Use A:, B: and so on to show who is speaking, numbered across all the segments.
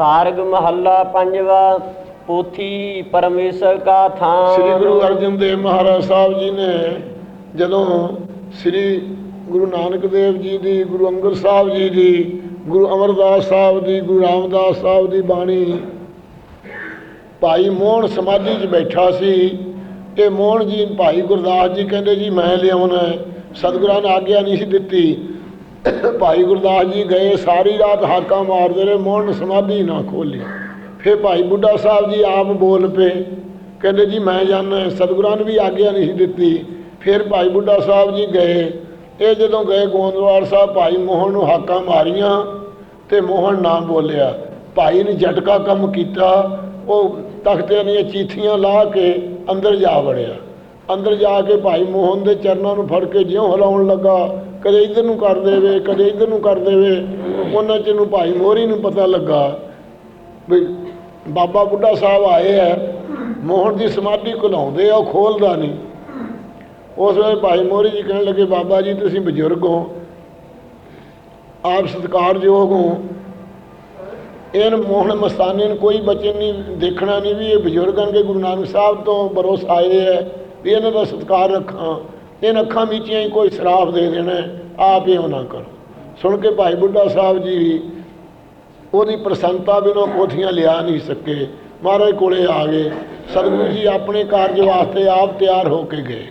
A: ਸਾਰਗ ਮਹੱਲਾ ਪੰਜਵਾ, ਪੋਥੀ ਪਰਮੇਸ਼ਰ ਕਾ ਥਾਨ
B: ਸ੍ਰੀ ਗੁਰੂ ਅਰਜਨ ਦੇਵ ਮਹਾਰਾਜ ਸਾਹਿਬ ਜੀ ਨੇ ਜਦੋਂ ਸ੍ਰੀ ਗੁਰੂ ਨਾਨਕ ਦੇਵ ਜੀ ਦੀ, ਗੁਰੂ ਅੰਗਦ ਸਾਹਿਬ ਜੀ ਦੀ, ਗੁਰੂ ਅਮਰਦਾਸ ਸਾਹਿਬ ਦੀ, ਗੁਰੂ ਰਾਮਦਾਸ ਸਾਹਿਬ ਦੀ ਬਾਣੀ ਭਾਈ ਮੋਹਨ ਸਮਾਧੀ 'ਚ ਬੈਠਾ ਸੀ ਇਹ ਮੋਹਨ ਜੀ ਭਾਈ ਗੁਰਦਾਸ ਜੀ ਕਹਿੰਦੇ ਜੀ, ਮੈਂ ਲਿਆਉਣਾ ਸਤਿਗੁਰਾਂ ਨੇ ਆਗਿਆ ਨਹੀਂ ਸੀ ਦਿੱਤੀ। ਭਾਈ ਗੁਰਦਾਸ ਜੀ ਗਏ, ਸਾਰੀ ਰਾਤ ਹਾਕਾਂ ਮਾਰਦੇ ਰਹੇ, ਮੋਹਨ ਸਮਾਧੀ ਨਾ ਖੋਲੀ ਫਿਰ ਭਾਈ ਬੁੱਢਾ ਸਾਹਿਬ ਜੀ ਆਪ ਬੋਲ ਪਏ, ਕਹਿੰਦੇ ਜੀ ਮੈਂ ਜਾਣਾ, ਸਤਿਗੁਰਾਂ ਨੇ ਵੀ ਆਗਿਆ ਨਹੀਂ ਸੀ ਦਿੱਤੀ। ਫਿਰ ਭਾਈ ਬੁੱਢਾ ਸਾਹਿਬ ਜੀ ਗਏ, ਇਹ ਜਦੋਂ ਗਏ ਗੋਂਦਵਾਲ ਸਾਹਿਬ, ਭਾਈ ਮੋਹਨ ਨੂੰ ਹਾਕਾਂ ਮਾਰੀਆਂ ਤੇ ਮੋਹਨ ਨਾ ਬੋਲਿਆ। ਭਾਈ ਨੇ ਝਟਕਾ ਕੰਮ ਕੀਤਾ, ਉਹ ਤਖਤੇ ਦੀਆਂ ਚੀਥੀਆਂ ਲਾ ਕੇ ਅੰਦਰ ਜਾ ਵੜਿਆ। ਅੰਦਰ ਜਾ ਕੇ ਭਾਈ ਮੋਹਨ ਦੇ ਚਰਨਾਂ ਨੂੰ ਫੜ ਕੇ ਜਿਉਂ ਹਿਲਾਉਣ ਲੱਗਾ ਕਦੇ ਇਧਰ ਨੂੰ ਕਰ ਦੇਵੇ, ਕਦੇ ਇਧਰ ਨੂੰ ਕਰ ਦੇਵੇ। ਉਹਨਾਂ ਚ ਨੂੰ ਭਾਈ ਮੋਹਰੀ ਨੂੰ ਪਤਾ ਲੱਗਾ ਵੀ ਬਾਬਾ ਬੁੱਢਾ ਸਾਹਿਬ ਆਏ ਆ ਮੋਹਨ ਦੀ ਸਮਾਧੀ ਘੁਲਾਉਂਦੇ ਆ, ਉਹ ਖੋਲਦਾ ਨਹੀਂ। ਉਸ ਵੇਲੇ ਭਾਈ ਮੋਹਰੀ ਜੀ ਕਹਿਣ ਲੱਗੇ, ਬਾਬਾ ਜੀ, ਤੁਸੀਂ ਬਜ਼ੁਰਗ ਹੋ, ਆਪ ਸਤਿਕਾਰਯੋਗ ਹੋ। ਇਹਨ ਮੋਹਨ ਮਸਤਾਨੇ ਨੂੰ ਕੋਈ ਬਚਨ ਨਹੀਂ, ਦੇਖਣਾ ਨਹੀਂ ਵੀ ਇਹ ਬਜ਼ੁਰਗਾਂ ਕੇ ਗੁਰੂ ਨਾਨਕ ਸਾਹਿਬ ਤੋਂ ਭਰੋਸਾ ਆਏ ਹੈ ਵੀ ਇਹਨਾਂ ਦਾ ਸਤਿਕਾਰ ਰੱਖਾਂ। ਇਹਨਾਂ ਅੱਖਾਂ ਮੀਚੀਆਂ ਹੀ ਕੋਈ ਸ਼ਰਾਫ ਦੇ ਦੇਣਾ ਆਪ ਹੀ ਉਹ ਨਾ ਕਰੋ। ਸੁਣ ਕੇ ਭਾਈ ਬੁੱਢਾ ਸਾਹਿਬ ਜੀ ਉਹਦੀ ਪ੍ਰਸੰਨਤਾ ਬਿਨੋਂ ਕੋਠੀਆਂ ਲਿਆ ਨਹੀਂ ਸਕੇ। ਮਹਾਰਾਜ ਕੋਲੇ ਆ ਗਏ। ਸਤਿਗੁਰੂ ਜੀ ਆਪਣੇ ਕਾਰਜ ਵਾਸਤੇ ਆਪ ਤਿਆਰ ਹੋ ਕੇ ਗਏ।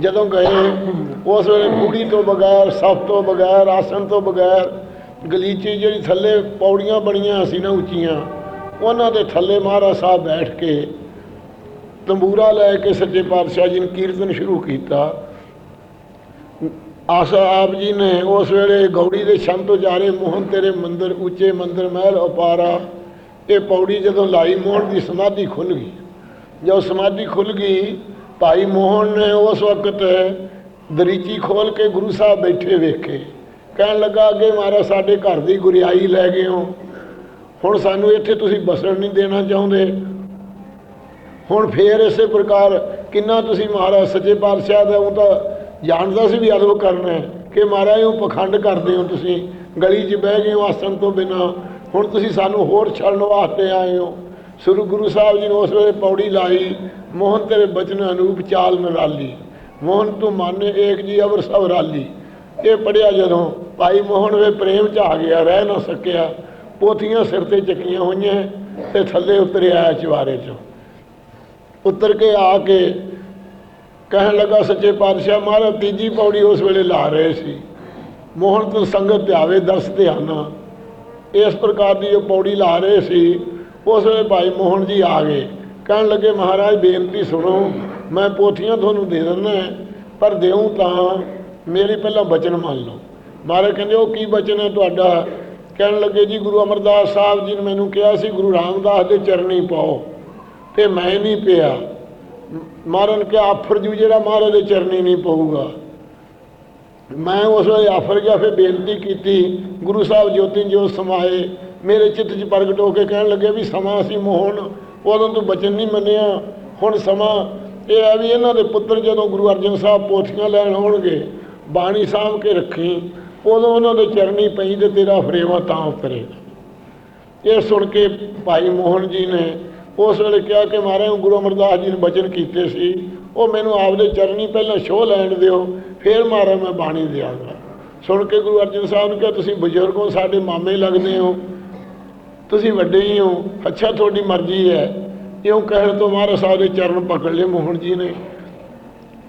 B: ਜਦੋਂ ਗਏ, ਉਸ ਵੇਲੇ ਕੁੜੀ ਤੋਂ ਬਗੈਰ ਸਭ ਤੋਂ ਬਗੈਰ, ਆਸਣ ਤੋਂ ਬਗੈਰ, ਗਲੀਚੇ ਜਿਹੜੀ ਥੱਲੇ ਪੌੜੀਆਂ ਬਣੀਆਂ ਸੀ ਨਾ ਉੱਚੀਆਂ, ਉਹਨਾਂ ਦੇ ਥੱਲੇ ਮਹਾਰਾਜ ਸਾਹਿਬ ਬੈਠ ਕੇ ਤੰਬੂਰਾ ਲੈ ਕੇ ਸੱਚੇ ਪਾਤਸ਼ਾਹ ਜੀ ਨੇ ਕੀਰਤਨ ਸ਼ੁਰੂ ਕੀਤਾ। ਆਸਾ ਆਪ ਜੀ ਨੇ ਉਸ ਵੇਲੇ ਗੌੜੀ ਦੇ ਛੰਦ ਤੋਂ ਜਾਰੇ ਮੋਹਨ ਤੇਰੇ ਮੰਦਰ, ਉੱਚੇ ਮੰਦਰ ਮਹਿਲ ਅਪਾਰਾ ਇਹ ਪੌੜੀ ਜਦੋਂ ਲਾਈ ਮੋਹਨ ਦੀ ਸਮਾਧੀ ਖੁੱਲ ਗਈ। ਜਦੋਂ ਸਮਾਧੀ ਖੁੱਲ ਗਈ, ਭਾਈ ਮੋਹਨ ਨੇ ਉਸ ਵਕਤ ਦਰੀਚੀ ਖੋਲ ਕੇ ਗੁਰੂ ਸਾਹਿਬ ਬੈਠੇ ਵੇਖੇ। ਕਹਿਣ ਲੱਗਾ, ਅੱਗੇ ਮਹਾਰਾਜ, ਸਾਡੇ ਘਰ ਦੀ ਗੁਰਿਆਈ ਲੈ ਗਏ ਹੋ। ਹੁਣ ਸਾਨੂੰ ਇੱਥੇ ਤੁਸੀਂ ਬਸਣ ਨਹੀਂ ਦੇਣਾ ਚਾਹੁੰਦੇ। ਹੁਣ ਫੇਰ ਇਸੇ ਪ੍ਰਕਾਰ ਕਿੰਨਾ ਤੁਸੀਂ ਮਹਾਰਾਜ, ਸੱਚੇ ਪਾਤਸ਼ਾਹ ਦਾ ਉਹ ਤਾਂ ਜਾਣਦਾ ਸੀ ਵੀ ਅਦਬ ਕਰਨਾ ਹੈ ਕਿ ਮਹਾਰਾਜ, ਉਹ ਪਖੰਡ ਕਰਦੇ ਹੋ ਤੁਸੀਂ। ਗਲੀ 'ਚ ਬਹਿ ਗਏ ਹੋ ਆਸਣ ਤੋਂ ਬਿਨਾ। ਹੁਣ ਤੁਸੀਂ ਸਾਨੂੰ ਹੋਰ ਛੱਡਣ ਵਾਸਤੇ ਆਏ ਹੋ। ਸ੍ਰੀ ਗੁਰੂ ਸਾਹਿਬ ਜੀ ਨੇ ਉਸ ਵੇਲੇ ਪੌੜੀ ਲਾਈ। ਮੋਹਨ ਤੇਰੇ ਬਚਨ ਅਨੂਪ ਚਾਲ ਮਰਾਲੀ ਮੋਹਨ ਤੂੰ ਮਨ ਏਕ ਜੀ ਅਵਰ ਸਭ ਰਾਲੀ। ਇਹ ਪੜਿਆ ਜਦੋਂ ਭਾਈ ਮੋਹਨ ਵੇ ਪ੍ਰੇਮ ਚ ਆ ਗਿਆ, ਰਹਿ ਨਾ ਸਕਿਆ। ਪੋਥੀਆਂ ਸਿਰ ਤੇ ਚੱਕੀਆਂ ਹੋਈਆਂ ਤੇ ਥੱਲੇ ਉਤਰਿਆ ਚਵਾਰੇ ਚੋਂ। ਉਤਰ ਕੇ ਆ ਕੇ ਕਹਿਣ ਲੱਗਾ ਸੱਚੇ ਪਾਤਸ਼ਾਹ ਮਹਾਰਾਜ, ਤੀਜੀ ਪੌੜੀ ਉਸ ਵੇਲੇ ਲਾ ਰਹੇ ਸੀ। ਮੋਹਨ ਤੋਂ ਸੰਗਤ ਆਵੇ, ਦਰਸ ਧਿਆਨਾ ਇਸ ਪ੍ਰਕਾਰ ਦੀ ਜੋ ਪੌੜੀ ਲਾ ਰਹੇ ਸੀ, ਉਸ ਵੇਲੇ ਭਾਈ ਮੋਹਨ ਜੀ ਆ ਗਏ। ਕਹਿਣ ਲੱਗੇ, ਮਹਾਰਾਜ, ਬੇਨਤੀ ਸੁਣੋ, ਮੈਂ ਪੋਥੀਆਂ ਤੁਹਾਨੂੰ ਦੇ ਦਿੰਦਾ ਪਰ ਦੇਉ ਤਾਂ ਮੇਰੀ ਪਹਿਲਾਂ ਬਚਨ ਮੰਨ ਲਓ। ਮਹਾਰਾਜ ਕਹਿੰਦੇ, ਉਹ ਕੀ ਬਚਨ ਹੈ ਤੁਹਾਡਾ? ਕਹਿਣ ਲੱਗੇ, ਜੀ, ਗੁਰੂ ਅਮਰਦਾਸ ਸਾਹਿਬ ਜੀ ਨੇ ਮੈਨੂੰ ਕਿਹਾ ਸੀ, ਗੁਰੂ ਰਾਮਦਾਸ ਦੇ ਚਰਨੀ ਪਾਓ, ਤੇ ਮੈਂ ਨਹੀਂ ਪਿਆ। ਮਾਰਨ ਨੇ ਕਿਹਾ ਆਫਰ ਜੂ ਜਿਹੜਾ ਮਹਾਰਾਜ ਦੇ ਚਰਨੀ ਨਹੀਂ ਪਊਗਾ। ਮੈਂ ਉਸ ਵੇਲੇ ਆਫਰ ਗਿਆ, ਫਿਰ ਬੇਨਤੀ ਕੀਤੀ, ਗੁਰੂ ਸਾਹਿਬ ਜੋਤੀ ਜੋਤ ਸਮਾਏ, ਮੇਰੇ ਚਿੱਤ 'ਚ ਪ੍ਰਗਟ ਹੋ ਕੇ ਕਹਿਣ ਲੱਗੇ ਵੀ ਸਮਾਂ ਸੀ ਮੋਹਨ ਉਦੋਂ ਤੂੰ ਬਚਨ ਨਹੀਂ ਮੰਨਿਆ, ਹੁਣ ਸਮਾਂ ਇਹ ਹੈ ਵੀ ਇਹਨਾਂ ਦੇ ਪੁੱਤਰ ਜਦੋਂ ਗੁਰੂ ਅਰਜਨ ਸਾਹਿਬ ਪੋਥੀਆਂ ਲੈਣ ਆਉਣਗੇ, ਬਾਣੀ ਸਾਂਭ ਕੇ ਰੱਖੀ, ਉਦੋਂ ਉਹਨਾਂ ਦੇ ਚਰਨੀ ਪਈ ਤੇ ਤੇਰਾ ਫਰੇਵਾ ਤਾਂ ਉਤਰੇਗਾ ਇਹ ਸੁਣ ਕੇ ਭਾਈ ਮੋਹਨ ਜੀ ਨੇ ਉਸ ਵੇਲੇ ਕਿਹਾ ਕਿ ਮਹਾਰਾਜ ਗੁਰੂ ਅਮਰਦਾਸ ਜੀ ਨੇ ਬਚਨ ਕੀਤੇ ਸੀ। ਉਹ ਮੈਨੂੰ ਆਪਦੇ ਚਰਨੀ ਪਹਿਲਾਂ ਸ਼ੋਅ ਲੈਣ ਦਿਓ, ਫਿਰ ਮਹਾਰਾਜ ਮੈਂ ਬਾਣੀ ਦਿਆਂਗਾ। ਸੁਣ ਕੇ ਗੁਰੂ ਅਰਜਨ ਸਾਹਿਬ ਨੇ ਕਿਹਾ, ਤੁਸੀਂ ਬਜ਼ੁਰਗ ਹੋ, ਸਾਡੇ ਮਾਮੇ ਲੱਗਦੇ ਹੋ। ਤੁਸੀਂ ਵੱਡੇ ਹੀ ਹੋ, ਅੱਛਾ ਤੁਹਾਡੀ ਮਰਜ਼ੀ ਹੈ। ਇਉਂ ਕਹਿਣ ਤੋਂ ਮਹਾਰਾਜ ਸਾਹਿਬ ਦੇ ਚਰਨ ਪਕੜ ਲਏ ਮੋਹਨ ਜੀ ਨੇ।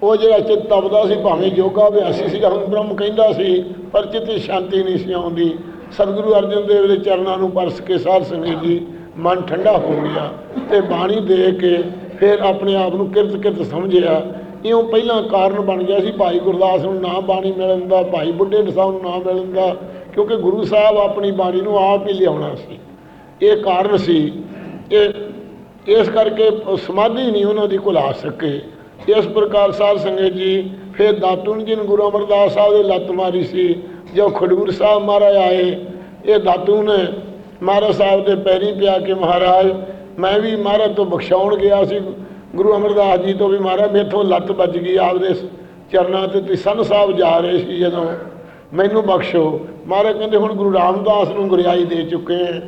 B: ਉਹ ਜਿਹੜਾ ਚਿੱਤ ਤਪਦਾ ਸੀ, ਭਾਵੇਂ ਯੋਗਾ ਅਭਿਆਸੀ ਸੀਗਾ, ਹੁਣ ਬ੍ਰਹਮ ਕਹਿੰਦਾ ਸੀ, ਪਰ ਚਿੱਤ ਸ਼ਾਂਤੀ ਨਹੀਂ ਸੀ ਆਉਂਦੀ। ਸਤਿਗੁਰੂ ਅਰਜਨ ਦੇਵ ਦੇ ਚਰਨਾਂ ਨੂੰ ਪਰਸ ਕੇ ਸਾਧ ਸੰਗਤ ਜੀ ਮਨ ਠੰਡਾ ਹੋ ਗਿਆ ਤੇ ਬਾਣੀ ਦੇ ਕੇ ਫਿਰ ਆਪਣੇ ਆਪ ਨੂੰ ਕਿਰਤ ਕਿਰਤ ਸਮਝਿਆ। ਇਉਂ ਪਹਿਲਾਂ ਕਾਰਨ ਬਣ ਗਿਆ ਸੀ ਭਾਈ ਗੁਰਦਾਸ ਨੂੰ ਨਾ ਬਾਣੀ ਮਿਲਣ ਦਾ, ਭਾਈ ਬੁੱਢੇ ਸਾਹਿਬ ਨੂੰ ਨਾ ਮਿਲਣ ਦਾ, ਕਿਉਂਕਿ ਗੁਰੂ ਸਾਹਿਬ ਆਪਣੀ ਬਾਣੀ ਨੂੰ ਆਪ ਹੀ ਲਿਆਉਣਾ ਸੀ। ਇਹ ਕਾਰਨ ਸੀ। ਇਹ ਇਸ ਕਰਕੇ ਸਮਾਧੀ ਨਹੀਂ ਉਹਨਾਂ ਦੀ ਘੁਲਾ ਸਕੇ। ਇਸ ਪ੍ਰਕਾਰ ਸਾਧ ਸੰਗਤ ਜੀ ਫਿਰ ਦਾਤੂਨ ਜੀ ਨੂੰ ਗੁਰੂ ਅਮਰਦਾਸ ਸਾਹਿਬ ਦੇ ਲੱਤ ਮਾਰੀ ਸੀ, ਜੋ ਖਡੂਰ ਸਾਹਿਬ ਮਹਾਰਾਜ ਆਏ, ਇਹ ਦਾਤੂਨ ਮਹਾਰਾਜ ਸਾਹਿਬ ਦੇ ਪੈਰੀ ਪਿਆ ਕੇ ਮਹਾਰਾਜ, ਮੈਂ ਵੀ ਮਹਾਰਾਜ ਤੋਂ ਬਖਸ਼ਾਉਣ ਗਿਆ ਸੀ, ਗੁਰੂ ਅਮਰਦਾਸ ਜੀ ਤੋਂ ਵੀ ਮਹਾਰਾਜ ਮੇਥੋਂ ਲੱਤ ਵੱਜ ਗਈ ਆਪਦੇ ਚਰਨਾਂ ਤੇ, ਤੁਸੀਂ ਸੰਨ ਸਾਹਿਬ ਜਾ ਰਹੇ ਸੀ ਜਦੋਂ, ਮੈਨੂੰ ਬਖਸ਼ੋ। ਮਹਾਰਾਜ ਕਹਿੰਦੇ, ਹੁਣ ਗੁਰੂ ਰਾਮਦਾਸ ਨੂੰ ਗੁਰਿਆਈ ਦੇ ਚੁੱਕੇ ਹੈ।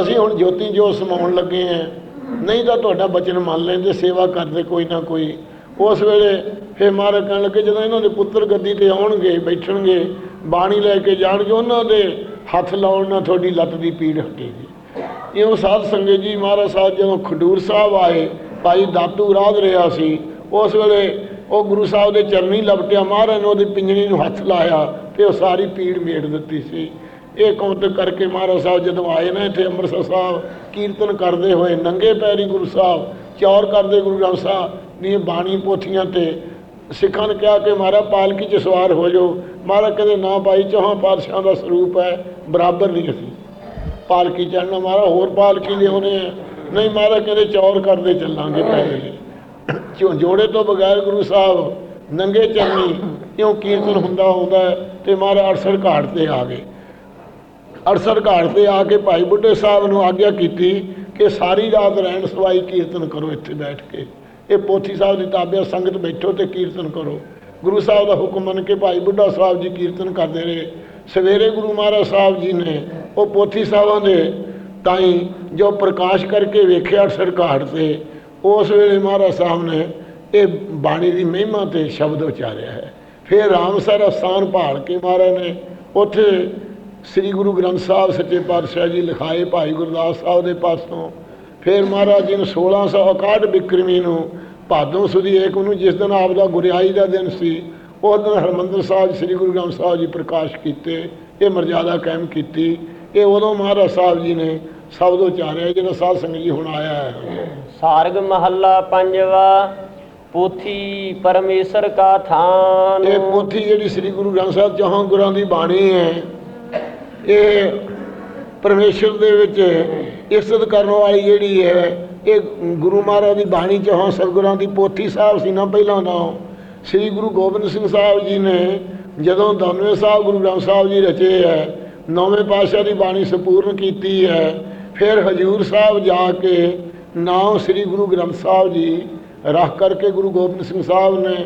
B: ਅਸੀਂ ਹੁਣ ਜੋਤੀ ਜੋ ਸਮਾਉਣ ਲੱਗੇ ਆ ਨਹੀਂ ਤਾਂ ਤੁਹਾਡਾ ਬਚਨ ਮੰਨ ਲੈਂਦੇ, ਸੇਵਾ ਕਰਦੇ ਕੋਈ ਨਾ ਕੋਈ। ਉਸ ਵੇਲੇ ਫਿਰ ਮਹਾਰਾਜ ਕਹਿਣ ਲੱਗੇ, ਜਦੋਂ ਇਹਨਾਂ ਦੇ ਪੁੱਤਰ ਗੱਦੀ ਤੇ ਆਉਣਗੇ, ਬੈਠਣਗੇ, ਬਾਣੀ ਲੈ ਕੇ ਜਾਣਗੇ, ਉਹਨਾਂ ਦੇ ਹੱਥ ਲਾਉਣ ਨਾਲ ਤੁਹਾਡੀ ਲੱਤ ਦੀ ਪੀੜ ਹਟੇਗੀ। ਇਉਂ ਸਾਧ ਸੰਗਤ ਜੀ ਮਹਾਰਾਜ ਸਾਹਿਬ ਜਦੋਂ ਖਡੂਰ ਸਾਹਿਬ ਆਏ, ਭਾਈ ਦਾਤੂ ਰਾਜ ਰਿਹਾ ਸੀ, ਉਸ ਵੇਲੇ ਉਹ ਗੁਰੂ ਸਾਹਿਬ ਦੇ ਚਰਨੀ ਲਪਟਿਆ, ਮਹਾਰਾਜ ਨੇ ਉਹਦੀ ਪਿੰਜਣੀ ਨੂੰ ਹੱਥ ਲਾਇਆ ਤੇ ਉਹ ਸਾਰੀ ਪੀੜ ਮੇੜ ਦਿੱਤੀ ਸੀ। ਇਹ ਕੌਂਤਕ ਕਰਕੇ ਮਹਾਰਾਜ ਸਾਹਿਬ ਜਦੋਂ ਆਏ ਨਾ ਇੱਥੇ ਅੰਮ੍ਰਿਤਸਰ ਸਾਹਿਬ, ਕੀਰਤਨ ਕਰਦੇ ਹੋਏ ਨੰਗੇ ਪੈਰੀ ਗੁਰੂ ਸਾਹਿਬ, ਚੌਰ ਕਰਦੇ ਗੁਰੂ ਗ੍ਰੰਥ ਸਾਹਿਬ ਦੀਆਂ ਬਾਣੀ ਪੋਥੀਆਂ ਤੇ ਸਿੱਖਾਂ ਨੇ ਕਿਹਾ ਕਿ ਮਹਾਰਾਜ, ਪਾਲਕੀ 'ਚ ਸਵਾਰ ਹੋ ਜਾਓ। ਮਹਾਰਾਜ ਕਹਿੰਦੇ, ਨਾ ਭਾਈ, ਚੌਹਾਂ ਪਾਤਸ਼ਾਹਾਂ ਦਾ ਸਰੂਪ ਹੈ, ਬਰਾਬਰ ਨਹੀਂ ਅਸੀਂ। ਪਾਲਕੀ ਚੜਨਾ ਮਾਰਾ ਹੋਰ ਪਾਲਕੀ ਲਿਆਉਣੇ ਆ। ਨਹੀਂ, ਮਹਾਰਾਜ ਕਹਿੰਦੇ ਚੌਰ ਕਰਦੇ ਚੱਲਾਂਗੇ ਪਹਿਲੇ ਕਿਉਂ ਜੋੜੇ ਤੋਂ ਬਗੈਰ ਗੁਰੂ ਸਾਹਿਬ ਨੰਗੇ ਚਰਨੀ ਕਿਉਂ ਕੀਰਤਨ ਹੁੰਦਾ ਹੁੰਦਾ ਹੈ ਤੇ ਮਹਾਰਾਜ ਅੜਸਰ ਘਾਟ ਤੇ ਆ ਗਏ। ਅੜਸਰ ਘਾਟ ਤੇ ਆ ਕੇ ਭਾਈ ਬੁੱਢੇ ਸਾਹਿਬ ਨੂੰ ਆਗਿਆ ਕੀਤੀ ਕਿ ਸਾਰੀ ਰਾਤ ਰਹਿਣ ਸਵਾਈ ਕੀਰਤਨ ਕਰੋ ਇੱਥੇ ਬੈਠ ਕੇ। ਇਹ ਪੋਥੀ ਸਾਹਿਬ ਦੀ ਤਾਬਿਆ ਸੰਗਤ ਬੈਠੋ ਤੇ ਕੀਰਤਨ ਕਰੋ। ਗੁਰੂ ਸਾਹਿਬ ਦਾ ਹੁਕਮ ਮੰਨ ਕੇ ਭਾਈ ਬੁੱਢਾ ਸਾਹਿਬ ਜੀ ਕੀਰਤਨ ਕਰਦੇ ਰਹੇ। ਸਵੇਰੇ ਗੁਰੂ ਮਹਾਰਾਜ ਸਾਹਿਬ ਜੀ ਨੇ ਉਹ ਪੋਥੀ ਸਾਹਿਬਾਂ ਦੇ ਤਾਈ ਜੋ ਪ੍ਰਕਾਸ਼ ਕਰਕੇ ਵੇਖਿਆ ਅੜਸਰ ਤੇ, ਉਸ ਵੇਲੇ ਮਹਾਰਾਜ ਸਾਹਿਬ ਨੇ ਇਹ ਬਾਣੀ ਦੀ ਮਹਿਮਾ ਤੇ ਸ਼ਬਦ ਉਚਾਰਿਆ ਹੈ। ਫਿਰ ਰਾਮਸਰ ਅਸਥਾਨ ਭਾਲ ਕੇ ਮਹਾਰਾਜ ਨੇ ਉੱਥੇ ਸ੍ਰੀ ਗੁਰੂ ਗ੍ਰੰਥ ਸਾਹਿਬ ਸੱਚੇ ਪਾਤਸ਼ਾਹ ਜੀ ਲਿਖਾਏ ਭਾਈ ਗੁਰਦਾਸ ਸਾਹਿਬ ਦੇ ਪਾਸੋਂ ਫਿਰ ਮਹਾਰਾਜ ਜੀ ਨੂੰ 1661 ਬਿਕਰਮੀ ਨੂੰ ਭਾਦੋਂ ਸੁਦੀ ਏਕ ਨੂੰ ਜਿਸ ਦਿਨ ਆਪ ਦਾ ਗੁਰਿਆਈ ਦਾ ਦਿਨ ਸੀ ਉਸ ਦਿਨ ਹਰਮੰਦਰ ਸਾਹਿਬ ਸ੍ਰੀ ਗੁਰੂ ਗ੍ਰੰਥ ਸਾਹਿਬ ਜੀ ਪ੍ਰਕਾਸ਼ ਕੀਤੇ ਇਹ ਮਰਜ਼ਾਦਾ ਕਾਇਮ ਕੀਤੀ। ਇਹ ਉਦੋਂ ਮਹਾਰਾਜ ਸਾਹਿਬ ਜੀ ਨੇ ਸ਼ਬਦ ਉਚਾਰਿਆ ਜਿਹੜਾ ਸਾਧ ਸੰਗਤ ਜੀ ਹੁਣ ਆਇਆ ਹੈ।
A: ਸਾਰਗ ਮਹੱਲਾ ਪੰਜਵਾ ਪੋਥੀ ਪਰਮੇਸ਼ਰ ਕਾ ਥਾਨ।
B: ਇਹ ਪੋਥੀ ਜਿਹੜੀ ਸ੍ਰੀ ਗੁਰੂ ਗ੍ਰੰਥ ਸਾਹਿਬ ਚੌਹਾਂ ਗੁਰਾਂ ਦੀ ਬਾਣੀ ਹੈ ਇਹ ਪਰਮੇਸ਼ਰ ਦੇ ਵਿੱਚ ਇੱਜ਼ਤ ਕਰਨ ਵਾਲੀ ਜਿਹੜੀ ਹੈ, ਇਹ ਗੁਰੂ ਮਹਾਰਾਜ ਦੀ ਬਾਣੀ ਚ ਹਾਂ, ਸਤਿਗੁਰਾਂ ਦੀ ਪੋਥੀ ਸਾਹਿਬ ਸੀ ਨਾ ਪਹਿਲਾਂ ਨਾਮ ਸ੍ਰੀ ਗੁਰੂ ਗੋਬਿੰਦ ਸਿੰਘ ਸਾਹਿਬ ਜੀ ਨੇ ਜਦੋਂ ਦਸਵੇਂ ਸਾਹਿਬ ਗੁਰੂ ਗ੍ਰੰਥ ਸਾਹਿਬ ਜੀ ਰਚੇ ਹੈ, ਨੌਵੇਂ ਪਾਤਸ਼ਾਹ ਦੀ ਬਾਣੀ ਸੰਪੂਰਨ ਕੀਤੀ ਹੈ, ਫਿਰ ਹਜੂਰ ਸਾਹਿਬ ਜਾ ਕੇ ਨਾਮ ਸ੍ਰੀ ਗੁਰੂ ਗ੍ਰੰਥ ਸਾਹਿਬ ਜੀ ਰੱਖ ਕਰਕੇ ਗੁਰੂ ਗੋਬਿੰਦ ਸਿੰਘ ਸਾਹਿਬ ਨੇ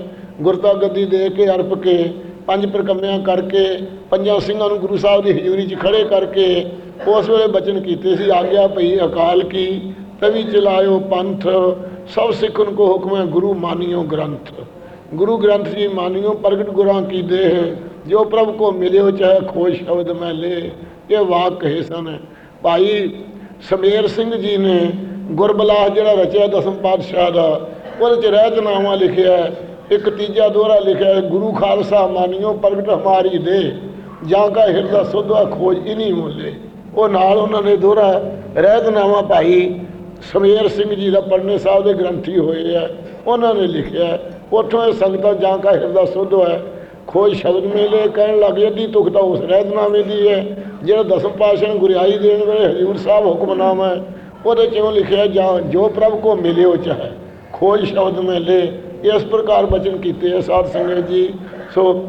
B: ਗੁਰਤਾ ਗੱਦੀ ਦੇ ਕੇ ਅਰਪ ਕੇ ਪੰਜ ਪ੍ਰਕੰਮਿਆਂ ਕਰਕੇ ਪੰਜਾਂ ਸਿੰਘਾਂ ਨੂੰ ਗੁਰੂ ਸਾਹਿਬ ਦੀ ਹਜ਼ੂਰੀ 'ਚ ਖੜੇ ਕਰਕੇ ਉਸ ਵੇਲੇ ਬਚਨ ਕੀਤੇ ਸੀ, ਆਗਿਆ ਪਈ ਅਕਾਲ ਕੀ, ਤਵੀ ਚਲਾਇਓ ਪੰਥ, ਸਭ ਸਿੱਖਨ ਕੋ ਹੁਕਮ ਹੈ ਗੁਰੂ ਮਾਨਿਓ ਗ੍ਰੰਥ। ਗੁਰੂ ਗ੍ਰੰਥ ਜੀ ਮਾਨਿਓ, ਪ੍ਰਗਟ ਗੁਰਾਂ ਕੀ ਦੇਹ, ਜੋ ਪ੍ਰਭ ਕੋ ਮਿਲਿਓ ਚਾਹੇ ਖੋਜ ਸ਼ਬਦ ਮੈਂ ਲੇ, ਇਹ ਵਾਕ ਕਹੇ ਸਨ। ਭਾਈ ਸਮੇਰ ਸਿੰਘ ਜੀ ਨੇ ਗੁਰਬਲਾਸ ਜਿਹੜਾ ਰਚਿਆ ਦਸਮ ਪਾਤਸ਼ਾਹ ਦਾ, ਉਹਦੇ ਚ ਰਹਿਤਨਾਮਾ ਲਿਖਿਆ, ਇੱਕ ਤੀਜਾ ਦੋਹਰਾ ਲਿਖਿਆ, ਗੁਰੂ ਖਾਲਸਾ ਮਾਨਿਓ, ਪ੍ਰਗਟ ਹਮਾਰੀ ਦੇ ਜਾਂ ਕਾ ਹਿਰਦਾ ਸੁਧਾ ਖੋਜ ਇਨੀ ਮੋਲੇ। ਉਹ ਨਾਲ ਉਹਨਾਂ ਨੇ ਦੋਹਰਾ ਰਹਿਤਨਾਮਾ ਭਾਈ ਸਮੇਰ ਸਿੰਘ ਜੀ ਦਾ ਪੜਨੇ ਸਾਹਿਬ ਦੇ ਗ੍ਰੰਥੀ ਹੋਏ ਆ। ਉਹਨਾਂ ਨੇ ਲਿਖਿਆ ਉੱਥੋਂ ਇਹ ਸੰਗਤਾਂ ਜਾਂ ਕਾ ਹਿਰਦਾ ਸੁਧ ਹੈ। ਖੋਜ ਸ਼ਬਦ ਮੇਲੇ ਕਹਿਣ ਲੱਗ ਅੱਧੀ ਤੁਕ ਤਾਂ ਉਸ ਰਹਿਤਨਾਮੇ ਦੀ ਹੈ। ਜਿਹੜਾ ਦਸਮ ਪਾਤਸ਼ਾਹ ਗੁਰਿਆਈ ਦੇਣ ਵੇਲੇ ਹਜ਼ੂਰ ਸਾਹਿਬ ਹੁਕਮਨਾਮਾ ਹੈ, ਉਹਦੇ ਚੋਂ ਲਿਖਿਆ, ਜਾਂ ਜੋ ਪ੍ਰਭ ਕੋ ਮਿਲਿਓ ਚਾਹੇ। ਖੋਜ ਸ਼ਬਦ ਮੇਲੇ, ਇਸ ਪ੍ਰਕਾਰ ਬਚਨ ਕੀਤੇ ਆ ਸਾਧ ਸੰਗਤ ਜੀ। ਸੋ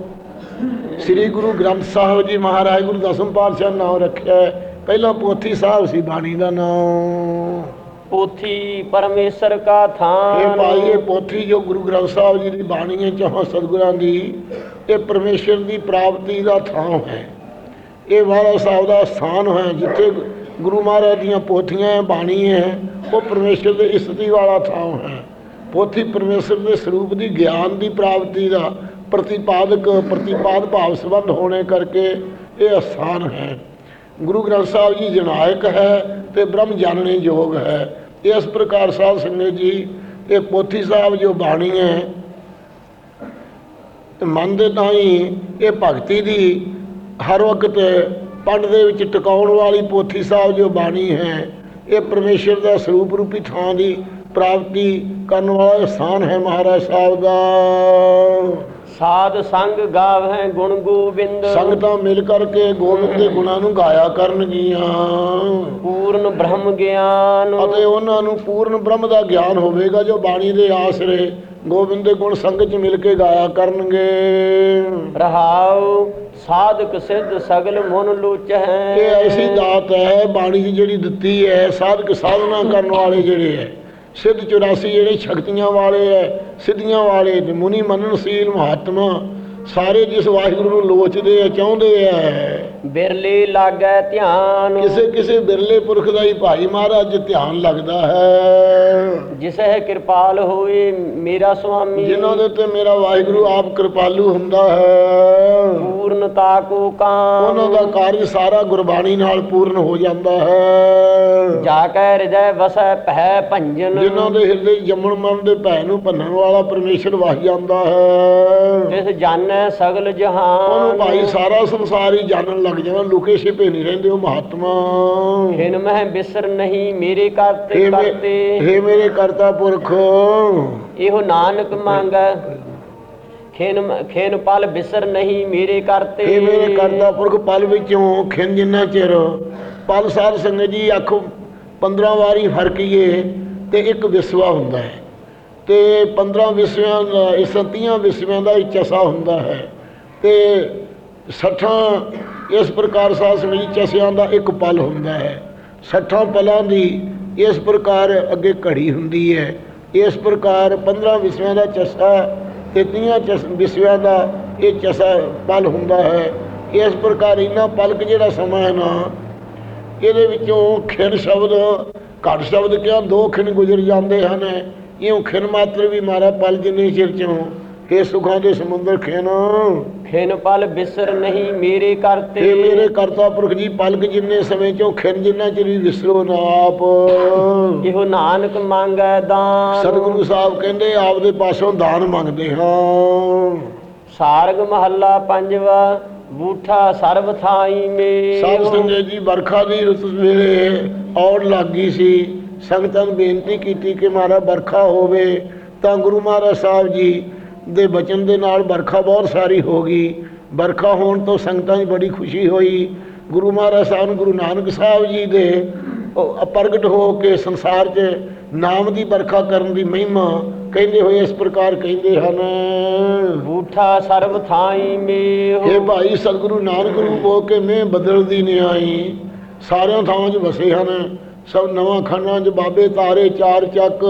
B: ਸ੍ਰੀ ਗੁਰੂ ਗ੍ਰੰਥ ਸਾਹਿਬ ਜੀ ਮਹਾਰਾਜ ਗੁਰੂ ਦਸਮ ਪਾਤਸ਼ਾਹ ਨਾਮ ਰੱਖਿਆ ਹੈ। ਪਹਿਲਾਂ ਪੋਥੀ ਸਾਹਿਬ ਸੀ ਬਾਣੀ ਦਾ ਨਾਮ।
A: ਪੋਥੀ ਪਰਮੇਸ਼ਰ ਕਾ
B: ਇਹ
A: ਥਾਨ
B: ਭਾਈ ਇਹ ਪੋਥੀ ਜੋ ਗੁਰੂ ਗ੍ਰੰਥ ਸਾਹਿਬ ਜੀ ਦੀ ਬਾਣੀ ਹੈ ਚਾਹਾਂ ਸਤਿਗੁਰਾਂ ਦੀ ਇਹ ਪਰਮੇਸ਼ਰ ਦੀ ਪ੍ਰਾਪਤੀ ਦਾ ਥਾਂ ਹੈ। ਇਹ ਵਾਲਾ ਸਾਹਿਬ ਦਾ ਸਥਾਨ ਹੈ ਜਿੱਥੇ ਗੁਰੂ ਮਹਾਰਾਜ ਦੀਆਂ ਪੋਥੀਆਂ ਹੈ ਬਾਣੀ ਹੈ ਉਹ ਪਰਮੇਸ਼ਰ ਦੇ ਇਸਤੀ ਵਾਲਾ ਥਾਂ ਹੈ। ਪੋਥੀ ਪਰਮੇਸ਼ਰ ਦੇ ਸਰੂਪ ਦੀ ਗਿਆਨ ਦੀ ਪ੍ਰਾਪਤੀ ਦਾ ਪ੍ਰਤੀਪਾਦਕ ਪ੍ਰਤੀਪਾਦ ਭਾਵ ਸੰਬੰਧ ਹੋਣੇ ਕਰਕੇ ਇਹ ਸਥਾਨ ਹੈ। ਗੁਰੂ ਗ੍ਰੰਥ ਸਾਹਿਬ ਜੀ ਜਨਾਇਕ ਹੈ ਤੇ ਬ੍ਰਹਮ ਜਾਣਨੇ ਯੋਗ ਹੈ। ਇਸ ਪ੍ਰਕਾਰ ਸਾਧ ਸੰਗਤ ਜੀ, ਇਹ ਪੋਥੀ ਸਾਹਿਬ ਜੋ ਬਾਣੀ ਹੈ, ਤੇ ਮਨ ਦੇ ਤਾਂ ਹੀ ਇਹ ਭਗਤੀ ਦੀ ਹਰ ਵਕਤ ਪੰਡ ਦੇ ਵਿੱਚ ਟਿਕਾਉਣ ਵਾਲੀ ਪੋਥੀ ਸਾਹਿਬ ਜੋ ਬਾਣੀ ਹੈ, ਇਹ ਪਰਮੇਸ਼ਰ ਦਾ ਸਰੂਪ ਰੂਪੀ ਥਾਂ ਦੀ ਪ੍ਰਾਪਤੀ ਕਰਨ ਵਾਲਾ ਸਥਾਨ ਹੈ ਮਹਾਰਾਜ ਸਾਹਿਬ ਦਾ।
A: ਸਾਧ ਸੰਗ ਗਾਵਹਿ ਗੁਣ ਗੋਬਿੰਦ।
B: ਸੰਗਤਾਂ ਮਿਲ ਕਰਕੇ ਗੋਬਿੰਦ ਦੇ ਗੁਣਾਂ ਨੂੰ ਗਾਇਆ ਕਰਨਗੀਆਂ।
A: ਪੂਰਨ ਬ੍ਰਹਮ ਗਿਆਨ।
B: ਅਤੇ ਉਹਨਾਂ ਨੂੰ ਪੂਰਨ ਬ੍ਰਹਮ ਦਾ ਗਿਆਨ ਹੋਵੇਗਾ ਜੋ ਬਾਣੀ ਦੇ ਆਸਰੇ ਗੋਬਿੰਦ ਦੇ ਗੁਣ ਸੰਗਤ ਚ ਮਿਲ ਕੇ ਗਾਇਆ ਕਰਨਗੇ।
A: ਰਹਾਉ ਸਾਧਕ ਸਿੱਧ ਸਗਲ ਮਨ ਲੋਚਹਿ।
B: ਇਹ ਐਸੀ ਦਾਤ ਹੈ ਬਾਣੀ ਦੀ ਜਿਹੜੀ ਦਿੱਤੀ ਹੈ ਸਾਧਕ ਸਾਧਨਾ ਕਰਨ ਵਾਲੇ ਜਿਹੜੇ ਹੈ। ਸਿੱਧ 84 ਜਿਹੜੇ ਸ਼ਕਤੀਆਂ ਵਾਲੇ ਹੈ ਸਿੱਧੀਆਂ ਵਾਲੇ ਮੁਨੀ ਮੰਨਣਸ਼ੀਲ ਮਹਾਤਮਾ, ਸਾਰੇ ਜਿਸ ਵਾਹਿਗੁਰੂ ਨੂੰ ਲੋਚਦੇ ਆ ਚਾਹੁੰਦੇ ਆ
A: ਬਿਰਲੇ ਲਾਗੈ ਧਿਆਨ।
B: ਕਿਸੇ ਕਿਸੇ ਬਿਰਲੇ ਪੁਰਖ ਦਾ ਹੀ ਭਾਈ ਮਹਾਰਾਜ ਧਿਆਨ ਲੱਗਦਾ ਹੈ।
A: ਜਿਸਹਿ ਕਿਰਪਾਲ ਹੋਏ ਮੇਰਾ ਸੁਆਮੀ।
B: ਜਿਨ੍ਹਾਂ ਦੇ ਤੇ ਮੇਰਾ ਵਾਹਿਗੁਰੂ ਆਪ ਕਿਰਪਾਲੂ ਹੁੰਦਾ ਹੈ।
A: ਪੂਰਨਤਾ ਕੋ ਕਾਮ।
B: ਉਹਨਾਂ ਦਾ ਕਾਰਜ ਸਾਰਾ ਗੁਰਬਾਣੀ ਨਾਲ ਪੂਰਨ ਹੋ ਜਾਂਦਾ ਹੈ।
A: ਜਾ ਕੈ ਹਿਰਦੈ ਵਸੈ ਭੈ ਭੰਜਨ।
B: ਜਿਨ੍ਹਾਂ ਦੇ ਹਿਰਦੇ ਜੰਮਣ ਮਰਨ ਦੇ ਭੈ ਨੂੰ ਭੰਨਣ ਵਾਲਾ ਪਰਮੇਸ਼ਰ ਵਸ ਜਾਂਦਾ ਹੈ।
A: ਤਿਸ ਜਾਣੈ ਸਗਲ ਜਹਾਨ।
B: ਉਹਨੂੰ ਭਾਈ ਸਾਰਾ ਸੰਸਾਰ ਹੀ ਜਾਣਨ ਲੱਗ ਜਾਣਾ ਲੁਕੇ ਛਿਪੇ ਨਹੀਂ ਰਹਿੰਦੇ ਉਹ ਮਹਾਤਮਾ।
A: ਖਿਨ ਮਹਿ ਬਿਸਰ ਨਹੀਂ ਮੇਰੇ ਕਰਤੇ ਕਰਤੇ।
B: ਹੇ ਮੇਰੇ ਕਰਤਾ ਪੁਰਖ।
A: ਇਹੋ ਨਾਨਕ ਮੰਗੈ ਖਿਨ ਖਿਨ ਪਲ ਬਿਸਰ ਨਹੀਂ ਮੇਰੇ ਕਰਤੇ
B: ਹੇ ਮੇਰੇ ਕਰਤਾ ਪੁਰਖ ਪਲ ਵਿੱਚੋਂ ਖਿੰਨ ਜਿੰਨਾ ਚਿਰ। ਪਲ ਸਾਧ ਸੰਗਤ ਜੀ ਆਖੋ 15 ਵਾਰੀ ਫਰਕੀਏ ਤੇ ਇੱਕ ਵਿਸਵਾ ਹੁੰਦਾ ਹੈ। ਤੇ 15 ਵਿਸਵਿਆਂ ਦਾ ਇਸ 30 ਵਿਸਵਿਆਂ ਦਾ ਇੱਕ ਚਸਾ ਹੁੰਦਾ ਹੈ। ਤੇ 60 ਇਸ ਪ੍ਰਕਾਰ ਸਾਧ ਸੰਗਤ ਚਸਿਆਂ ਦਾ ਇੱਕ ਪਲ ਹੁੰਦਾ ਹੈ। 60 ਪਲਾਂ ਦੀ ਇਸ ਪ੍ਰਕਾਰ ਅੱਗੇ ਘੜੀ ਹੁੰਦੀ ਹੈ। ਇਸ ਪ੍ਰਕਾਰ 15 ਵਿਸਵਿਆਂ ਦਾ ਚਸਾ ਤੇ 30 ਚਸ ਵਿਸਵਿਆਂ ਦਾ ਇਹ ਚਸਾ ਪਲ ਹੁੰਦਾ ਹੈ। ਇਸ ਪ੍ਰਕਾਰ ਇਹਨਾਂ ਪਲਕ ਜਿਹੜਾ ਸਮਾਂ ਹੈ ਨਾ, ਇਹਦੇ ਵਿੱਚੋਂ ਖਿਣ ਸ਼ਬਦ ਘੱਟ ਸ਼ਬਦ ਕਿਹਾ ਦੋ ਖਿਣ ਗੁਜ਼ਰ ਜਾਂਦੇ ਹਨ? ਇਉਂ ਖਿਣ ਮਾਤਰ ਵੀ ਮਾਰਾ ਪਲ ਜਿੰਨੇ ਚਿਰ ਚੋਂ ਇਹ ਸੁਖਾਂ ਦੇ ਸਮੁੰਦਰ ਖਿਣ
A: ਖਿਨ ਪਲ ਬਿਸਰ ਨਹੀਂ ਮੇਰੇ ਕਰਤੇ
B: ਇਹ ਮੇਰੇ ਕਰਤਾ ਪੁਰਖ ਜੀ ਪਲਕ ਜਿੰਨੇ ਸਮੇਂ ਚੋਂ ਖਿਣ ਜਿੰਨਾ ਚਿਰ ਵੀ ਵਿਸਰੋ ਨਾ ਆਪ।
A: ਇਹੋ ਨਾਨਕ ਮੰਗੈ ਦਾਨ।
B: ਸਤਿਗੁਰੂ ਸਾਹਿਬ ਕਹਿੰਦੇ ਆਪਦੇ ਪਾਸੋਂ ਦਾਨ ਮੰਗਦੇ ਹਾਂ।
A: ਸਾਰਗ ਮਹੱਲਾ ਪੰਜਵਾ ਬੂਠਾ ਸਰਬ ਥਾਈ ਮੇ।
B: ਸਾਧ ਸੰਗਤ ਜੀ ਵਰਖਾ ਦੀ ਰੁੱਤ ਵੇਲੇ ਔੜ ਲੱਗੀ ਸੀ। ਸੰਗਤਾਂ ਨੂੰ ਬੇਨਤੀ ਕੀਤੀ ਕਿ ਮਹਾਰਾ ਵਰਖਾ ਹੋਵੇ ਤਾਂ ਗੁਰੂ ਮਹਾਰਾਜ ਸਾਹਿਬ ਜੀ ਦੇ ਬਚਨ ਦੇ ਨਾਲ ਵਰਖਾ ਬਹੁਤ ਸਾਰੀ ਹੋ ਗਈ। ਵਰਖਾ ਹੋਣ ਤੋਂ ਸੰਗਤਾਂ 'ਚ ਬੜੀ ਖੁਸ਼ੀ ਹੋਈ। ਗੁਰੂ ਮਹਾਰਾਜ ਸਾਹਿਬ ਨੂੰ ਗੁਰੂ ਨਾਨਕ ਸਾਹਿਬ ਜੀ ਦੇ ਪ੍ਰਗਟ ਹੋ ਕੇ ਸੰਸਾਰ 'ਚ ਨਾਮ ਦੀ ਵਰਖਾ ਕਰਨ ਦੀ ਮਹਿਮਾ ਕਹਿੰਦੇ ਹੋਏ ਇਸ ਪ੍ਰਕਾਰ ਕਹਿੰਦੇ ਹਨ।
A: ਬੂਠਾ ਸਰਬ ਥਾਈ ਮੇ
B: ਇਹ ਭਾਈ ਸਤਿਗੁਰੂ ਨਾਨਕ ਰੂਪ ਹੋ ਕੇ ਮੈਂ ਬਦਲਦੀ ਨਹੀਂ ਆਈ। ਸਾਰਿਆਂ ਥਾਵਾਂ 'ਚ ਵਸੇ ਹਨ। ਸਭ ਨਵਾਂ ਖੰਡਾਂ 'ਚ ਬਾਬੇ ਤਾਰੇ ਚਾਰ ਚੱਕ।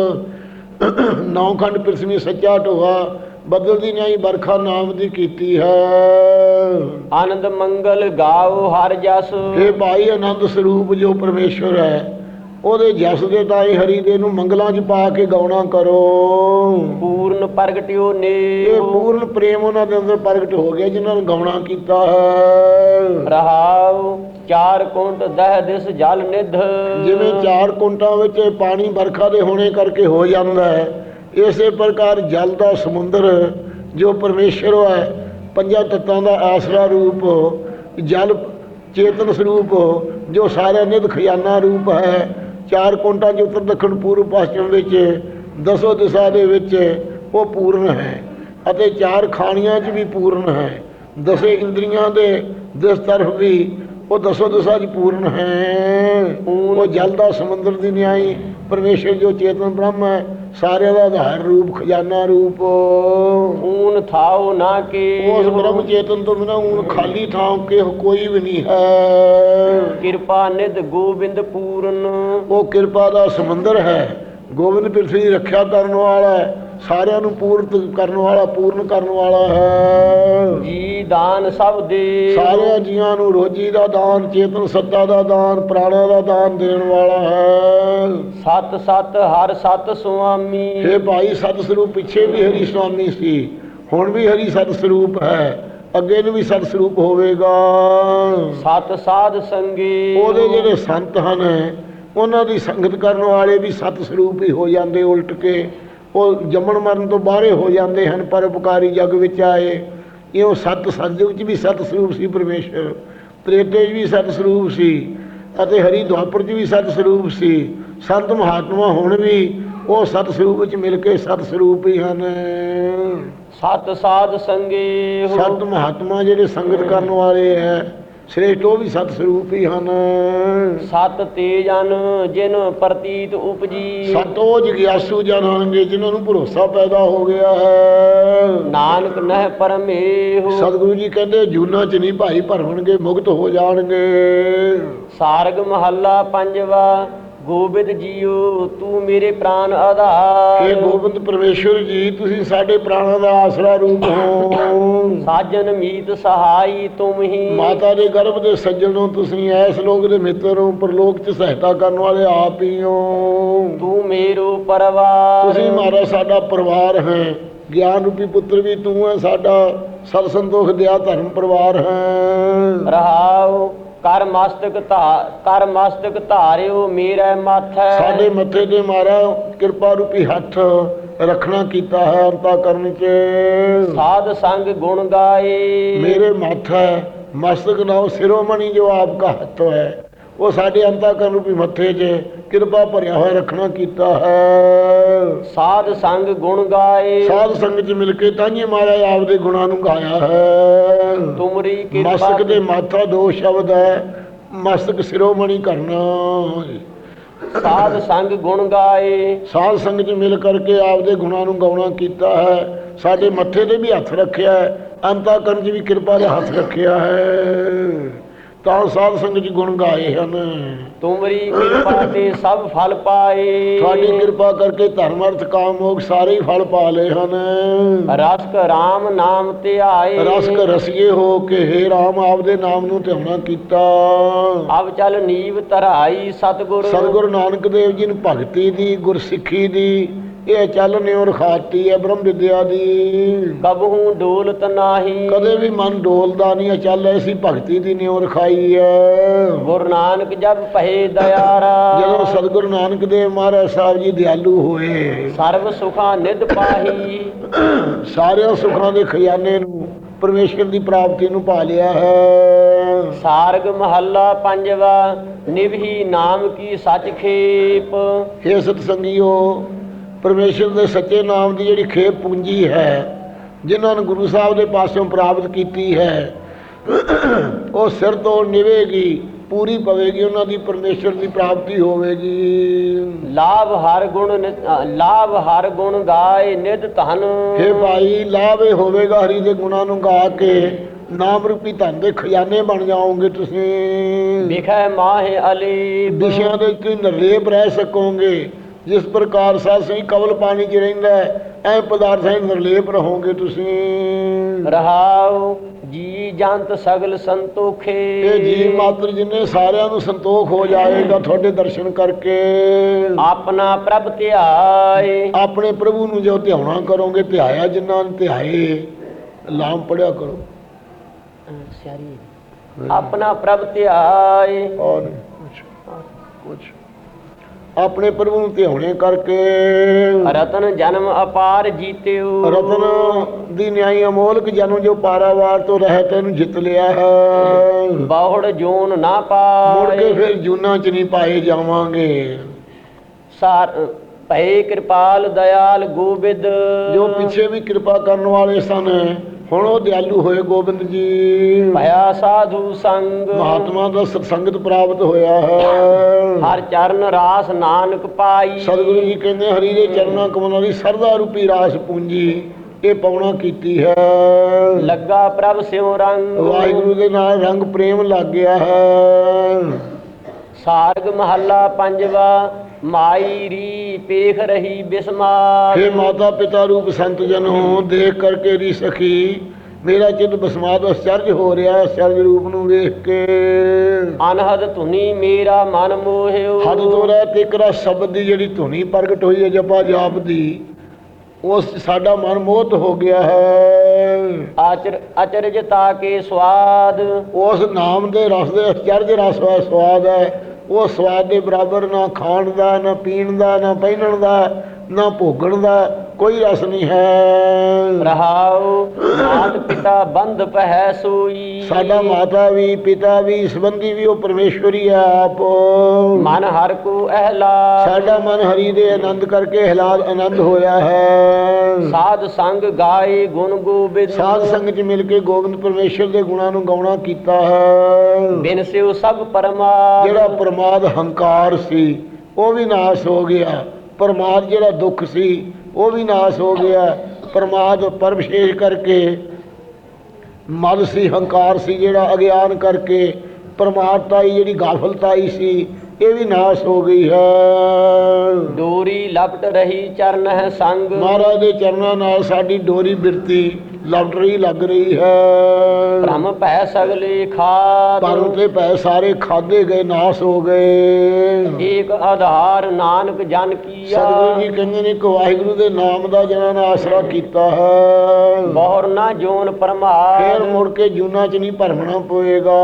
B: ਨੌ ਖੰਡ ਪਿਰਸਮੀ ਸੱਚਾ ਢੋਆ। ਬਦਲਦੀ ਨਹੀਂ ਬਰਖਾ ਨਾਮ ਦੀ ਕੀਤੀ ਹੈ।
A: ਆਨੰਦ ਮੰਗਲ ਗਾਓ ਹਰ ਜਸ।
B: ਇਹ ਭਾਈ ਆਨੰਦ ਸਰੂਪ ਜੋ ਪਰਮੇਸ਼ਵਰ ਹੈ ਉਹਦੇ ਜਸ ਦੇ ਤਾਈ ਹਰੀ ਦੇ ਨੂੰ ਮੰਗਲਾਂ 'ਚ ਪਾ ਕੇ ਗਾਉਣਾ ਕਰੋ।
A: ਪੂਰਨ ਪ੍ਰਗਟਿਓ ਨੇ
B: ਇਹ ਪੂਰਨ ਪ੍ਰੇਮ ਉਹਨਾਂ ਦੇ ਅੰਦਰ ਪ੍ਰਗਟ ਹੋ ਗਿਆ ਜਿਨ੍ਹਾਂ ਨੂੰ ਗਾਉਣਾ ਕੀਤਾ ਹੈ।
A: ਰਹਾਉ ਚਾਰ ਕੁੰਟ ਦਹ ਦਿਸ ਜਲ ਨਿਧ।
B: ਜਿਵੇਂ ਚਾਰ ਕੁੰਟਾਂ ਵਿੱਚ ਪਾਣੀ ਵਰਖਾ ਦੇ ਹੋਣੇ ਕਰਕੇ ਹੋ ਜਾਂਦਾ ਹੈ ਇਸੇ ਪ੍ਰਕਾਰ ਜਲ ਦਾ ਸਮੁੰਦਰ ਜੋ ਪਰਮੇਸ਼ਰ ਹੈ, ਪੰਜਾਂ ਤੱਤਾਂ ਦਾ ਆਸਰਾ ਰੂਪ, ਜਲ ਚੇਤਨ ਸਰੂਪ, ਜੋ ਸਾਰਿਆਂ ਨਿਧ ਖਜ਼ਾਨਾ ਰੂਪ ਹੈ, ਚਾਰ ਕੁੰਟਾਂ 'ਚ ਉੱਤਰ ਦੱਖਣ ਪੂਰਬ ਪੱਛਮ ਵਿੱਚ, ਦਸੋ ਦਿਸ਼ਾ ਦੇ ਵਿੱਚ ਉਹ ਪੂਰਨ ਹੈ ਅਤੇ ਚਾਰ ਖਾਣੀਆਂ 'ਚ ਵੀ ਪੂਰਨ ਹੈ। ਦਸੇ ਇੰਦਰੀਆਂ ਦੇ ਦਿਸ ਤਰਫ ਵੀ ਉਹ ਦਸੋ ਦਿਸ਼ਾ 'ਚ ਪੂਰਨ ਹੈ। ਉਹ ਜਲ ਦਾ ਸਮੁੰਦਰ ਦੀ ਨਿਆਈ ਪਰਮੇਸ਼ਰ ਜੋ ਚੇਤਨ ਬ੍ਰਹਮ ਹੈ ਸਾਰਿਆਂ ਦਾ ਆਧਾਰ ਰੂਪ ਖਜ਼ਾਨਾ ਰੂਪ।
A: ਊਨ ਥਾਉ ਨਾ ਕੇ।
B: ਉਸ ਬ੍ਰਹਮ ਚੇਤਨ ਤੋਂ ਬਿਨਾਂ ਹੁਣ ਖਾਲੀ ਥਾਂ ਕੇ ਕੋਈ ਵੀ ਨਹੀਂ ਹੈ।
A: ਕਿਰਪਾ ਨਿਧ ਗੋਬਿੰਦ ਪੂਰਨ।
B: ਉਹ ਕਿਰਪਾ ਦਾ ਸਮੁੰਦਰ ਹੈ। ਗੋਬਿੰਦ ਪ੍ਰਿਥਵੀ ਰੱਖਿਆ ਕਰਨ ਵਾਲਾ ਹੈ। ਸਾਰਿਆਂ ਨੂੰ ਪੂਰਤ ਕਰਨ ਵਾਲਾ ਪੂਰਨ ਕਰਨ ਵਾਲਾ ਹੈ।
A: ਜੀ ਦਾਨ ਸਭ ਦੇ।
B: ਸਾਰਿਆਂ ਜੀਆਂ ਨੂੰ ਰੋਜੀ ਦਾ ਦਾਨ ਚੇਤਨ ਸੱਤਾ ਦਾ ਦਾਨ ਪ੍ਰਾਣਾ ਦਾ ਦਾਨ ਦੇਣ ਵਾਲਾ ਹੈ।
A: ਸਤ ਸਤ ਹਰ ਸਤ ਸੁਆਮੀ।
B: ਇਹ ਭਾਈ ਸਤ ਸਰੂਪ ਪਿੱਛੇ ਵੀ ਹਰੀ ਸੁਆਮੀ ਸੀ ਹੁਣ ਵੀ ਹਰੀ ਸਤ ਸਰੂਪ ਹੈ ਅੱਗੇ ਨੂੰ ਵੀ ਸਤ ਸਰੂਪ ਹੋਵੇਗਾ।
A: ਸਤ ਸਾਧ ਸੰਗੇ।
B: ਉਹਦੇ ਜਿਹੜੇ ਸੰਤ ਹਨ ਉਹਨਾਂ ਦੀ ਸੰਗਤ ਕਰਨ ਵਾਲੇ ਵੀ ਸਤ ਸਰੂਪ ਹੀ ਹੋ ਜਾਂਦੇ ਉਲਟ ਕੇ। ਉਹ ਜੰਮਣ ਮਰਨ ਤੋਂ ਬਾਹਰੇ ਹੋ ਜਾਂਦੇ ਹਨ ਪਰਉਪਕਾਰੀ ਜਗ ਵਿੱਚ ਆਏ। ਇਉਂ ਸਤ ਸਤਜੁਗ 'ਚ ਵੀ ਸਤ ਸਰੂਪ ਸੀ ਪਰਮੇਸ਼ਰ। ਤ੍ਰੇਤੇ ਵੀ ਸਤ ਸਰੂਪ ਸੀ ਅਤੇ ਹਰੀ ਦੁਆਪਰ 'ਚ ਵੀ ਸਤ ਸਰੂਪ ਸੀ। ਸੰਤ ਮਹਾਤਮਾ ਹੁਣ ਵੀ ਉਹ ਸਤ ਸਰੂਪ ਵਿੱਚ ਮਿਲ ਕੇ ਸਤ ਸਰੂਪ ਹੀ ਹਨ।
A: ਸਤ ਸਾਧ ਸੰਗੇ
B: ਸੰਤ ਮਹਾਤਮਾ ਜਿਹੜੇ ਸੰਗਤ ਕਰਨ ਵਾਲੇ ਹੈ ਸ੍ਰੇਸ਼ਟ ਉਹ ਵੀ ਸਤ ਸਰੂਪ ਹੀ ਹਨ।
A: ਸਤ ਤੇਜਨ ਜਿਨ ਪ੍ਰਤੀਤ ਉਪਜੀ।
B: ਸਤ ਜਗਿਆਸੂ ਜਨ ਹੋਣਗੇ ਜਿਨ੍ਹਾਂ ਨੂੰ ਭਰੋਸਾ ਪੈਦਾ ਹੋ ਗਿਆ ਹੈ।
A: ਨਾਨਕ ਨਹਿ ਪਰਮੇਹੁ।
B: ਸਤਿਗੁਰੂ ਜੀ ਕਹਿੰਦੇ ਜੂਨਾ ਚ ਨਹੀਂ ਭਾਈ ਭਰਵਣਗੇ ਮੁਕਤ ਹੋ ਜਾਣਗੇ।
A: ਸਾਰਗ ਮਹੱਲਾ ਪੰਜਵਾ। ਗੋਬਿੰਦ ਜੀਓ ਤੂੰ ਮੇਰੇ ਪ੍ਰਾਨ ਆਧਾਰ।
B: ਇਹ ਗੋਬਿੰਦ ਪਰਮੇਸ਼ਵਰ ਜੀ ਤੁਸੀਂ ਸਾਡੇ ਪ੍ਰਾਣਾਂ ਦਾ ਆਸਰਾ ਰੂਪ ਹੋ।
A: ਸਾਜਨ ਮੀਤ ਸਹਾਈ ਤੁਮ ਹੀ।
B: ਮਾਤਾ ਦੇ ਗਰਭ ਦੇ ਸੱਜਣੋਂ ਤੁਸੀਂ ਐਸ ਲੋਕ ਦੇ ਮਿੱਤਰ ਹੋ ਪਰਲੋਕ 'ਚ ਸਹਾਇਤਾ ਕਰਨ ਵਾਲੇ ਆਪ ਹੀ ਹੋ।
A: ਤੂੰ ਮੇਰੋ ਪਰਵਾਰ।
B: ਤੁਸੀਂ ਮਾਰਾ ਸਾਡਾ ਪਰਿਵਾਰ ਹੈ। ਗਿਆਨ ਰੂਪੀ ਪੁੱਤਰ ਵੀ ਤੂੰ ਹੈ ਸਾਡਾ ਸਤ ਸੰਤੋਖ ਦਿਆ ਧਰਮ ਪਰਿਵਾਰ ਹੈ।
A: ਰਹਾਉ ਕਰ ਮਸਤਕ ਧਾ ਕਰ ਮਸਤਕ ਧਾਰਿਓ ਮੇਰਾ ਮਾਥੈ।
B: ਸਾਡੇ ਮੱਥੇ ਤੇ ਮਾਰਾ ਕਿਰਪਾ ਰੂਪੀ ਹੱਥ ਰੱਖਣਾ ਕੀਤਾ ਹੈ ਅੰਤਾ ਕਰਨ 'ਚ।
A: ਸਾਧ ਸੰਗ ਗੁਣ ਗਾਏ।
B: ਮੇਰੇ ਮਾਥਾ ਮਸਤਕ ਨਾਮ ਸਿਰੋਮਣੀ ਜੋ ਆਪਕਾ ਹੱਥ ਹੈ ਉਹ ਸਾਡੇ ਅੰਤਾ ਕਰਨ ਰੂਪੀ ਮੱਥੇ 'ਚ ਕਿਰਪਾ ਭਰਿਆ ਹੋਇਆ ਰੱਖਣਾ ਕੀਤਾ ਹੈ।
A: ਸਾਧ ਸੰਗ ਗੁਣ ਗਾਏ।
B: ਸਾਧ ਸੰਗਤ 'ਚ ਮਿਲ ਕੇ ਤਾਂਹੀ ਮਹਾਰਾਜ ਆਪਦੇ ਗੁਣਾਂ ਨੂੰ ਗਾਇਆ ਹੈ।
A: ਤੁਮਰੀ ਕਿਰਪਾ
B: ਮਸਤਕ ਦੇ ਮਾਥਾ ਦੋ ਸ਼ਬਦ ਹੈ। ਮਸਤਕ ਸਿਰੋਮਣੀ ਕਰਨਾ।
A: ਸਾਧ ਸੰਗ ਗੁਣ ਗਾਏ।
B: ਸਾਧ ਸੰਗਤ 'ਚ ਮਿਲ ਕਰਕੇ ਆਪਦੇ ਗੁਣਾਂ ਨੂੰ ਗਾਉਣਾ ਕੀਤਾ ਹੈ। ਸਾਡੇ ਮੱਥੇ ਤੇ ਵੀ ਹੱਥ ਰੱਖਿਆ ਹੈ। ਅੰਤਾ ਕਰਨ 'ਚ ਵੀ ਕਿਰਪਾ ਦਾ ਹੱਥ ਰੱਖਿਆ ਹੈ। ਤਾਂ ਸਾਧ ਸੰਗਤ 'ਚ ਗੁਣ ਗਾਏ ਹਨ।
A: ਤੁਮਰੀ ਕਿਰਪਾ ਤੇ ਸਭ ਫਲ ਪਾਏ।
B: ਤੁਹਾਡੀ ਕਿਰਪਾ ਕਰਕੇ ਧਰਮ ਅਰਥ ਕਾਮ ਮੋਖ ਸਾਰੇ ਫਲ ਪਾ ਲਏ ਹਨ।
A: ਰਸਕ ਰਾਮ ਨਾਮ ਤੇ ਆਏ।
B: ਰਸਕ ਰਸੀਏ ਹੋ ਕੇ ਹੇ ਰਾਮ ਆਪਦੇ ਨਾਮ ਨੂੰ ਧਿਆਉਣਾ ਕੀਤਾ।
A: ਅਬ ਚੱਲ ਨੀਵ ਧਰਾਈ ਸਤਗੁਰ।
B: ਸਤਿਗੁਰੂ ਨਾਨਕ ਦੇਵ ਜੀ ਨੂੰ ਭਗਤੀ ਦੀ ਗੁਰਸਿੱਖੀ ਦੀ। ਇਹ ਚੱਲ ਨਿਉ ਰਖਾਤੀ ਹੈ ਬ੍ਰਹਮ ਵਿਦਿਆ ਦੀ।
A: ਕਬਹੂ ਡੋਲਤ ਨਾਹੀ।
B: ਕਦੇ ਵੀ ਮਨ ਡੋਲਦਾ ਨਹੀਂ ਹੈ, ਚੱਲ ਐਸੀ ਭਗਤੀ ਦੀ ਨਿਉ ਰਖਾਈ ਹੈ।
A: ਗੁਰੂ ਨਾਨਕ ਜਬ ਪਹਿ ਦਇਆਰਾ।
B: ਜਦੋਂ ਸਤਿਗੁਰੂ ਨਾਨਕ ਦੇਵ ਮਹਾਰਾਜ ਸਾਹਿਬ ਜੀ ਦਿਆਲੂ ਹੋਏ
A: ਸਰਬ ਸੁਖਾ ਨਿਧ ਪਾਹੀ।
B: ਸਾਰਿਆਂ ਸੁੱਖਾਂ ਦੇ ਖਜ਼ਾਨੇ ਨੂੰ ਪਰਮੇਸ਼ਰ ਦੀ ਪ੍ਰਾਪਤੀ ਨੂੰ ਪਾ ਲਿਆ ਹੈ।
A: ਸਾਰਗ ਮਹੱਲਾ ਪੰਜਵਾ ਨਿਭੀ ਨਾਮ ਕੀ ਸਚ ਖੇਪ।
B: ਇਹ ਸਤਸੰਗੀਓ ਪਰਮੇਸ਼ਰ ਦੇ ਸੱਚੇ ਨਾਮ ਦੀ ਜਿਹੜੀ ਖੇਪ ਪੂੰਜੀ ਹੈ ਜਿਨ੍ਹਾਂ ਨੂੰ ਗੁਰੂ ਸਾਹਿਬ ਦੇ ਪਾਸੋਂ ਪ੍ਰਾਪਤ ਕੀਤੀ ਹੈ ਉਹ ਸਿਰ ਤੋਂ ਨਿਵੇਗੀ ਪੂਰੀ ਪਵੇਗੀ ਉਹਨਾਂ ਦੀ ਪਰਮੇਸ਼ਰ ਦੀ ਪ੍ਰਾਪਤੀ ਹੋਵੇਗੀ।
A: ਲਾਭ ਹਰ ਗੁਣ ਲਾਭ ਹਰ ਗੁਣ ਗਾਏ ਨਿਧ ਧਨ।
B: ਹੇ ਭਾਈ ਲਾਭ ਹੋਵੇਗਾ ਹਰੀ ਦੇ ਗੁਣਾਂ ਨੂੰ ਗਾ ਕੇ ਨਾਮ ਰੂਪੀ ਧਨ ਦੇ ਖਜ਼ਾਨੇ ਬਣ ਜਾਓਗੇ ਤੁਸੀਂ।
A: ਵਿਖੈ ਮਾਹਿ ਅਲੀ
B: ਵਿਸ਼ਿਆਂ ਦੇ ਕੋਈ ਨਿਰਲੇਪ ਰਹਿ ਸਕੋਗੇ। ਜਿਸ ਪ੍ਰਕਾਰ ਸਾਧ ਸਿੰਘ ਕਵਲ ਪਾਣੀ 'ਚ ਰਹਿੰਦਾ ਹੈ ਐ ਪਦਾਰਥਾਂ 'ਚ ਨਿਰਲੇਪ ਰਹੋਗੇ ਤੁਸੀਂ।
A: ਰਹਾਉ ਜੀ ਜੰਤ ਸਗਲ ਸੰਤੋਖੇ।
B: ਇਹ ਜੀਵ ਮਾਤਰ ਜਿੰਨੇ ਸਾਰਿਆਂ ਨੂੰ ਸੰਤੋਖ ਹੋ ਜਾਏਗਾ ਤੁਹਾਡੇ ਦਰਸ਼ਨ ਕਰਕੇ।
A: ਆਪਣਾ ਪ੍ਰਭ ਧਿਆਏ।
B: ਆਪਣੇ ਪ੍ਰਭੂ ਨੂੰ ਜੋ ਧਿਆਉਣਾ ਕਰੋਗੇ ਧਿਆਇਆ ਜਿਨ੍ਹਾਂ ਨੇ ਧਿਆਏ ਲਾਮ ਪੜਿਆ ਕਰੋ।
A: ਸਿਆਰੀ ਆਪਣਾ ਪ੍ਰਭ ਧਿਆਏ।
B: ਔਰ ਕੁਛ। ਕੁਛ। ਆਪਣੇ ਪ੍ਰਭੂ ਨੂੰ ਧਿਆਉਣੇ ਕਰਕੇ।
A: ਰਤਨ ਜਨਮ ਅਪਾਰ ਜੀਤਿਓ।
B: ਰਤਨ ਦੀ ਨਿਆਈ ਅਮੋਲਕ ਜਨਮ ਜੋ ਪਾਰਾਵਾਰ ਤੋਂ ਰਹਿਤ ਇਹਨੂੰ ਜਿੱਤ ਲਿਆ ਹੈ।
A: ਬਹੁੜ ਜੋਨ ਨਾ
B: ਮੁੜ ਕੇ
A: ਪਾਏ
B: ਫਿਰ ਜੂਨਾ ਚ ਨਹੀਂ ਪਾਏ ਜਾਵਾਂਗੇ।
A: ਸਾਰ ਭਏ ਕਿਰਪਾਲ ਦਇਆਲ ਗੋਬਿੰਦ।
B: ਜੋ ਪਿੱਛੇ ਵੀ ਕਿਰਪਾ ਕਰਨ ਵਾਲੇ ਸਨ ਹੁਣ ਉਹ ਦਿਆਲੂ ਹੋਏ ਗੋਬਿੰਦ ਜੀ।
A: ਭਇਆ ਸਾਧੂ ਸੰਗ।
B: ਮਹਾਤਮਾ ਦਾ ਸਤਸੰਗਤ ਪ੍ਰਾਪਤ ਹੋਇਆ ਹੈ।
A: ਹਰ ਚਰਨ ਰਾਸ ਨਾਨਕ ਪਾਈ।
B: ਸਤਿਗੁਰੂ ਜੀ ਕਹਿੰਦੇ ਹਰੀ ਦੇ ਚਰਨਾਂ ਕਮਲਾਂ ਦੀ ਸਰਦਾ ਰੂਪੀ ਰਾਸ ਪੂੰਜੀ ਇਹ ਪਾਉਣਾ ਕੀਤੀ ਹੈ।
A: ਲੱਗਾ ਪ੍ਰਭ ਸਿਉ ਰੰਗ।
B: ਵਾਹਿਗੁਰੂ ਦੇ ਨਾਲ ਰੰਗ ਪ੍ਰੇਮ ਲੱਗ ਗਿਆ ਹੈ।
A: ਸਾਰਗ ਮਹੱਲਾ ਪੰਜਵਾ। ਮਾਈ ਰੀ ਪੇਖ ਰਹੀ ਬਿਸਮਾਰ
B: हे ਮਾਤਾ ਪਿਤਾ ਰੂਪ ਸੰਤ ਜਨੋ ਦੇਖ ਕਰਕੇ ਰੀ ਸਖੀ। ਮੇਰਾ ਚਿੱਤ ਬਸਮਾਦ ਅਸਚਰਜ ਹੋ ਰਿਹਾ ਹੈ ਅਸਚਰਜ ਰੂਪ ਨੂੰ ਵੇਖ ਕੇ।
A: ਅਨਹਦ ਧੁਨੀ ਮੇਰਾ ਮਨ ਮੋਹਿਓ।
B: ਹੱਦ ਤੋਂ ਰਹਿ ਤੇਕਰਾ ਸ਼ਬਦ ਦੀ ਜਿਹੜੀ ਧੁਨੀ ਪ੍ਰਗਟ ਹੋਈ ਹੈ ਜਪਾ ਜਾਪ ਦੀ ਉਸ ਸਾਡਾ ਮਨ ਮੋਹਤ ਹੋ ਗਿਆ ਹੈ।
A: ਆਚਰ ਅਚਰਜ ਤਾਕੇ ਸਵਾਦ।
B: ਉਸ ਨਾਮ ਦੇ ਰਸ ਦੇ ਅਸਚਰਜ ਰਸ ਦਾ ਸਵਾਦ ਹੈ। ਉਹ ਸਵਾਦ ਦੇ ਬਰਾਬਰ ਨਾ ਖਾਣ ਦਾ, ਨਾ ਪੀਣ ਦਾ, ਨਾ ਪਹਿਨਣ ਦਾ, ਨਾ ਭੋਗਣ ਦਾ। ਕੋਈ ਰਸ ਨਹੀਂ ਹੈ।
A: ਰਹਾਉ ਮਾਤ ਪਿਤਾ ਬੰਧ ਪਹਿ ਸੋਈ।
B: ਸਾਡਾ ਮਾਤਾ ਵੀ ਪਿਤਾ ਵੀ ਸੰਬੰਧੀ ਵੀ ਉਹ ਪਰਮੇਸ਼ਵਰੀ ਆਪ।
A: ਮਨ ਹਰ ਕੋ ਅਹਲਾ
B: ਸਾਡਾ ਮਨ ਹਰੀ ਦੇ ਆਨੰਦ ਕਰਕੇ ਹਲਾਲ ਆਨੰਦ ਹੋਇਆ ਹੈ।
A: ਸਾਧ ਸੰਗ ਗਾਏ ਗੁਣ ਗੋਬਿੰਦ।
B: ਸਾਧ ਸੰਗਤ ਚ ਮਿਲ ਕੇ ਗੋਬਿੰਦ ਪਰਮੇਸ਼ਰ ਦੇ ਗੁਣਾਂ ਨੂੰ ਗਾਉਣਾ ਕੀਤਾ ਹੈ।
A: ਬਿਨ ਸਿਉ ਸਭ ਪਰਮਾਰ
B: ਜਿਹੜਾ ਪ੍ਰਮਾਦ ਹੰਕਾਰ ਸੀ ਉਹ ਵੀ ਨਾਸ਼ ਹੋ ਗਿਆ। ਪ੍ਰਮਾਦ ਜਿਹੜਾ ਦੁੱਖ ਸੀ ਉਹ ਵੀ ਨਾਸ਼ ਹੋ ਗਿਆ। ਪ੍ਰਮਾਦ ਪਰਵਸ਼ੇਸ਼ ਕਰਕੇ ਮਦ ਸੀ ਹੰਕਾਰ ਸੀ ਜਿਹੜਾ ਅਗਿਆਨ ਕਰਕੇ ਪ੍ਰਮਾਦਤਾਈ ਜਿਹੜੀ ਗਾਫਲਤਾਈ ਸੀ ਇਹ ਵੀ ਨਾਸ ਹੋ ਗਈ ਹੈ।
A: ਡੋਰੀ ਲਪਟ ਰਹੀ ਚਰਨ ਹੈ ਸੰਗ।
B: ਮਹਾਰਾਜ ਦੇ ਚਰਨਾਂ ਨਾਲ ਸਾਡੀ ਡੋਰੀ ਬਿਰਤੀ ਲਵਟਰੀ ਲੱਗ ਰਹੀ ਹੈ।
A: ਭ੍ਰਮ ਭੈ ਸਗਲੇ ਖਾਦ।
B: ਪਰਮ ਤੇ ਪੈ ਸਾਰੇ ਖਾਦੇ ਗਏ ਨਾਸ ਹੋ ਗਏ।
A: ਏਕ ਆਧਾਰ ਨਾਨਕ ਜਨ ਕੀਆ।
B: ਸਤਿਗੁਰੂ ਜੀ ਕਹਿੰਦੇ ਨੇ ਕਿ ਵਾਹਿਗੁਰੂ ਦੇ ਨਾਮ ਦਾ ਜਿਹਨਾਂ ਨੇ ਆਸਰਾ ਕੀਤਾ ਹੈ।
A: ਬਹੁਰ ਨਾ ਜੋਨ
B: ਫੇਰ
A: ਪਰਮਾਰ
B: ਮੁੜ ਕੇ ਜੂਨਾ ਚ ਨਹੀਂ ਭਰਮਣਾ ਪਏਗਾ